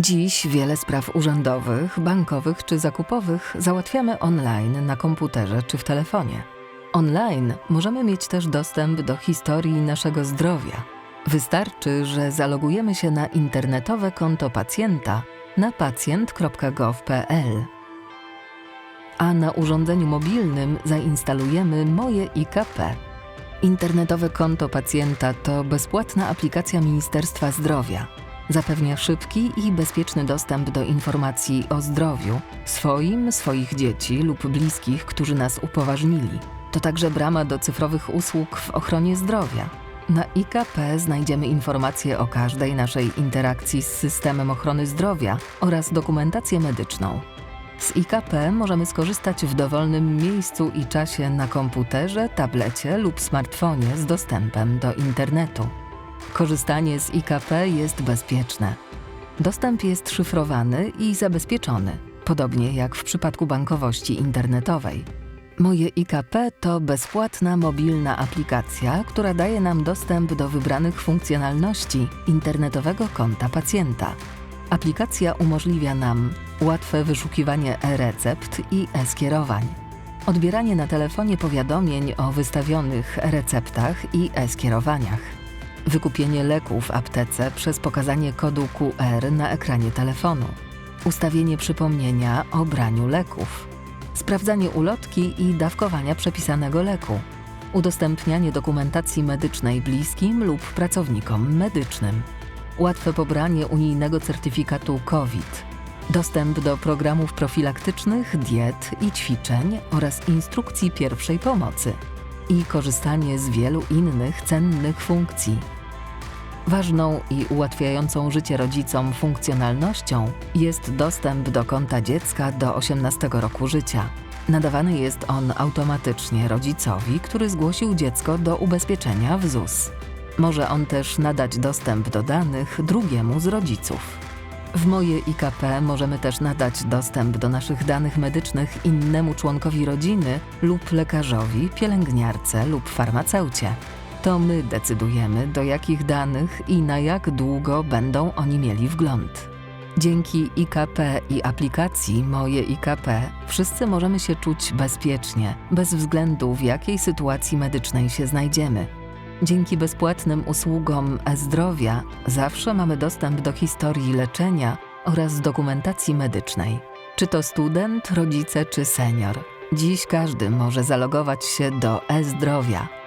Dziś wiele spraw urzędowych, bankowych czy zakupowych załatwiamy online na komputerze czy w telefonie. Online możemy mieć też dostęp do historii naszego zdrowia. Wystarczy, że zalogujemy się na internetowe konto pacjenta na pacjent.gov.pl. A na urządzeniu mobilnym zainstalujemy Moje IKP. Internetowe konto pacjenta to bezpłatna aplikacja Ministerstwa Zdrowia. Zapewnia szybki i bezpieczny dostęp do informacji o zdrowiu swoim, swoich dzieci lub bliskich, którzy nas upoważnili. To także brama do cyfrowych usług w ochronie zdrowia. Na IKP znajdziemy informacje o każdej naszej interakcji z systemem ochrony zdrowia oraz dokumentację medyczną. Z IKP możemy skorzystać w dowolnym miejscu i czasie na komputerze, tablecie lub smartfonie z dostępem do internetu. Korzystanie z IKP jest bezpieczne. Dostęp jest szyfrowany i zabezpieczony, podobnie jak w przypadku bankowości internetowej. Moje IKP to bezpłatna mobilna aplikacja, która daje nam dostęp do wybranych funkcjonalności internetowego konta pacjenta. Aplikacja umożliwia nam łatwe wyszukiwanie e-recept i e-skierowań, odbieranie na telefonie powiadomień o wystawionych receptach i e-skierowaniach, wykupienie leków w aptece przez pokazanie kodu QR na ekranie telefonu, ustawienie przypomnienia o braniu leków, sprawdzanie ulotki i dawkowania przepisanego leku, udostępnianie dokumentacji medycznej bliskim lub pracownikom medycznym, łatwe pobranie unijnego certyfikatu COVID, dostęp do programów profilaktycznych, diet i ćwiczeń oraz instrukcji pierwszej pomocy. I korzystanie z wielu innych cennych funkcji. Ważną i ułatwiającą życie rodzicom funkcjonalnością jest dostęp do konta dziecka do 18 roku życia. Nadawany jest on automatycznie rodzicowi, który zgłosił dziecko do ubezpieczenia w ZUS. Może on też nadać dostęp do danych drugiemu z rodziców. W moje IKP możemy też nadać dostęp do naszych danych medycznych innemu członkowi rodziny lub lekarzowi, pielęgniarce lub farmaceucie. To my decydujemy, do jakich danych i na jak długo będą oni mieli wgląd. Dzięki IKP i aplikacji Moje IKP wszyscy możemy się czuć bezpiecznie, bez względu w jakiej sytuacji medycznej się znajdziemy. Dzięki bezpłatnym usługom e-zdrowia zawsze mamy dostęp do historii leczenia oraz dokumentacji medycznej. Czy to student, rodzice czy senior. Dziś każdy może zalogować się do e-zdrowia